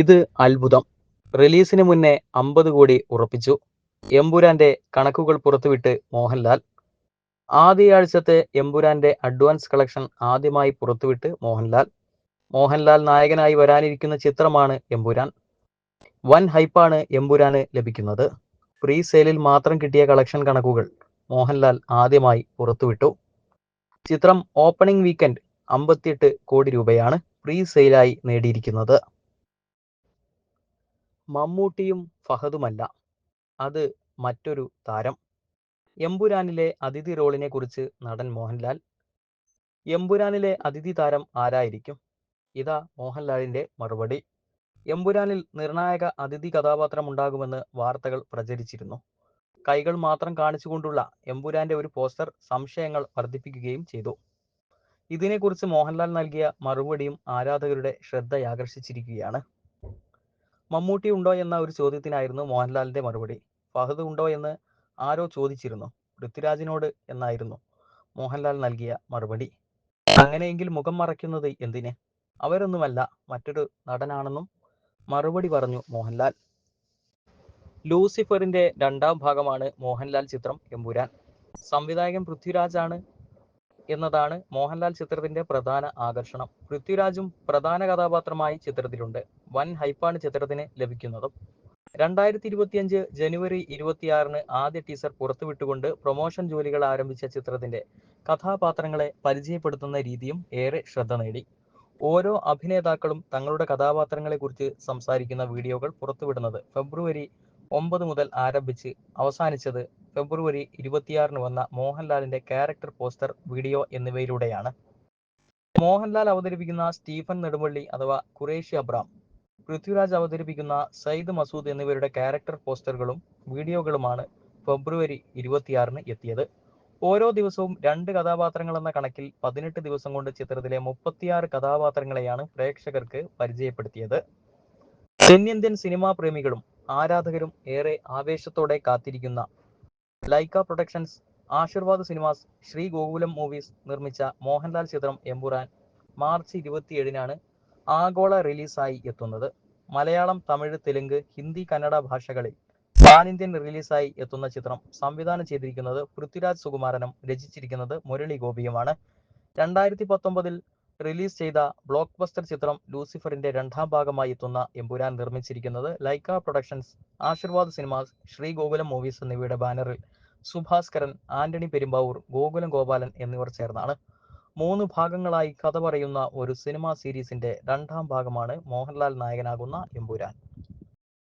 ഇത് അത്ഭുതം. റിലീസിന് മുന്നേ അമ്പത് കോടി ഉറപ്പിച്ചു. എമ്പുരാന്റെ കണക്കുകൾ പുറത്തുവിട്ട് മോഹൻലാൽ. ആദ്യയാഴ്ചത്തെ എമ്പുരാന്റെ അഡ്വാൻസ് കളക്ഷൻ ആദ്യമായി പുറത്തുവിട്ട് മോഹൻലാൽ. മോഹൻലാൽ നായകനായി വരാനിരിക്കുന്ന ചിത്രമാണ് എമ്പുരാൻ വൻ ഹൈപ്പാണ് എമ്പുരാന് ലഭിക്കുന്നത്. പ്രീ സെയിലിൽ മാത്രം കിട്ടിയ കളക്ഷൻ കണക്കുകൾ മോഹൻലാൽ ആദ്യമായി പുറത്തുവിട്ടു. ചിത്രം ഓപ്പണിംഗ് വീക്കെൻഡ് അമ്പത്തിയെട്ട് കോടി രൂപയാണ് പ്രീ സെയിലായി നേടിയിരിക്കുന്നത്. മമ്മൂട്ടിയും ഫഹദുമല്ല. അത് മറ്റൊരു താരം. എമ്പുരാനിലെ അതിഥി റോളിനെ കുറിച്ച് നടൻ മോഹൻലാൽ. എമ്പുരാനിലെ അതിഥി താരം ആരായിരിക്കും? ഇതാ മോഹൻലാലിന്റെ മറുപടി. എമ്പുരാനിൽ നിർണായക അതിഥി കഥാപാത്രം ഉണ്ടാകുമെന്ന് വാർത്തകൾ പ്രചരിച്ചിരുന്നു. കൈകൾ മാത്രം കാണിച്ചുകൊണ്ടുള്ള എമ്പുരാന്റെ ഒരു പോസ്റ്റർ സംശയങ്ങൾ വർദ്ധിപ്പിക്കുകയും ചെയ്തു. ഇതിനെക്കുറിച്ച് മോഹൻലാൽ നൽകിയ മറുപടിയും ആരാധകരുടെ ശ്രദ്ധയാകർഷിച്ചിരിക്കുകയാണ്. മമ്മൂട്ടി ഉണ്ടോ എന്ന ഒരു ചോദ്യത്തിനായിരുന്നു മോഹൻലാലിന്റെ മറുപടി. ഫഹദ് ഉണ്ടോ എന്ന് ആരോ ചോദിച്ചിരുന്നു. പൃഥ്വിരാജിനോട് എന്നായിരുന്നു മോഹൻലാൽ നൽകിയ മറുപടി. അങ്ങനെയെങ്കിൽ മുഖം മറയ്ക്കുന്നത് എന്തിന്? അവരൊന്നുമല്ല മറ്റൊരു നടനാണെന്നും മറുപടി പറഞ്ഞു മോഹൻലാൽ. ലൂസിഫറിന്റെ രണ്ടാം ഭാഗമാണ് മോഹൻലാൽ ചിത്രം എമ്പുരാൻ. സംവിധായകൻ പൃഥ്വിരാജാണ് എന്നതാണ് മോഹൻലാൽ ചിത്രത്തിന്റെ പ്രധാന ആകർഷണം. പൃഥ്വിരാജും പ്രധാന കഥാപാത്രമായി ചിത്രത്തിലുണ്ട്. വൻ ഹൈപ്പാണ് ചിത്രത്തിന് ലഭിക്കുന്നതും. രണ്ടായിരത്തി ഇരുപത്തിയഞ്ച് ജനുവരി ഇരുപത്തിയാറിന് ആദ്യ ടീസർ പുറത്തുവിട്ടുകൊണ്ട് പ്രൊമോഷൻ ജോലികൾ ആരംഭിച്ച ചിത്രത്തിന്റെ കഥാപാത്രങ്ങളെ പരിചയപ്പെടുത്തുന്ന രീതിയും ഏറെ ശ്രദ്ധ നേടി. ഓരോ അഭിനേതാക്കളും തങ്ങളുടെ കഥാപാത്രങ്ങളെ കുറിച്ച് സംസാരിക്കുന്ന വീഡിയോകൾ പുറത്തുവിടുന്നത് ഫെബ്രുവരി ഒമ്പത് മുതൽ ആരംഭിച്ച് അവസാനിച്ചത് ഫെബ്രുവരി ഇരുപത്തിയാറിന് വന്ന മോഹൻലാലിന്റെ ക്യാരക്ടർ പോസ്റ്റർ വീഡിയോ എന്നിവയിലൂടെയാണ്. മോഹൻലാൽ അവതരിപ്പിക്കുന്ന സ്റ്റീഫൻ നെടുമ്പള്ളി അഥവാ കുറേഷ്യ അബ്രാം പൃഥ്വിരാജ് അവതരിപ്പിക്കുന്ന സയ്യിദ് മസൂദ് എന്നിവരുടെ ക്യാരക്ടർ പോസ്റ്ററുകളും വീഡിയോകളുമാണ് ഫെബ്രുവരി ഇരുപത്തിയാറിന് എത്തിയത്. ഓരോ ദിവസവും രണ്ട് കഥാപാത്രങ്ങൾ എന്ന കണക്കിൽ പതിനെട്ട് ദിവസം കൊണ്ട് ചിത്രത്തിലെ മുപ്പത്തിയാറ് കഥാപാത്രങ്ങളെയാണ് പ്രേക്ഷകർക്ക് പരിചയപ്പെടുത്തിയത്. തെന്നിന്ത്യൻ സിനിമാ പ്രേമികളും ആരാധകരും ഏറെ ആവേശത്തോടെ കാത്തിരിക്കുന്ന Lyca productions Aashirvad cinemas Sree Gokulam movies നിർമ്മിച്ച മോഹൻലാൽ ചിത്രം എമ്പുരാൻ മാർച്ച് ഇരുപത്തിയേഴിനാണ് ആഗോള റിലീസായി എത്തുന്നത്. മലയാളം തമിഴ് തെലുങ്ക് ഹിന്ദി കന്നഡ ഭാഷകളിൽ പാൻ ഇന്ത്യൻ റിലീസായി എത്തുന്ന ചിത്രം സംവിധാനം ചെയ്തിരിക്കുന്നത് പൃഥ്വിരാജ് സുകുമാരനും രചിച്ചിരിക്കുന്നത് മുരളി ഗോപിയുമാണ്. രണ്ടായിരത്തി പത്തൊമ്പതിൽ റിലീസ് ചെയ്ത ബ്ലോക്ക് ബസ്റ്റർ ചിത്രം ലൂസിഫറിന്റെ രണ്ടാം ഭാഗമായി എത്തുന്ന എമ്പുരാൻ നിർമ്മിച്ചിരിക്കുന്നത് Lyca productions Aashirvad cinemas Sree Gokulam movies എന്നിവയുടെ ബാനറിൽ സുഭാസ്കരൻ ആന്റണി പെരുമ്പാവൂർ ഗോകുലം ഗോപാലൻ എന്നിവർ ചേർന്നാണ്. മൂന്ന് ഭാഗങ്ങളായി കഥ പറയുന്ന ഒരു സിനിമാ സീരീസിന്റെ രണ്ടാം ഭാഗമാണ് മോഹൻലാൽ നായകനാകുന്ന എമ്പുരാൻ.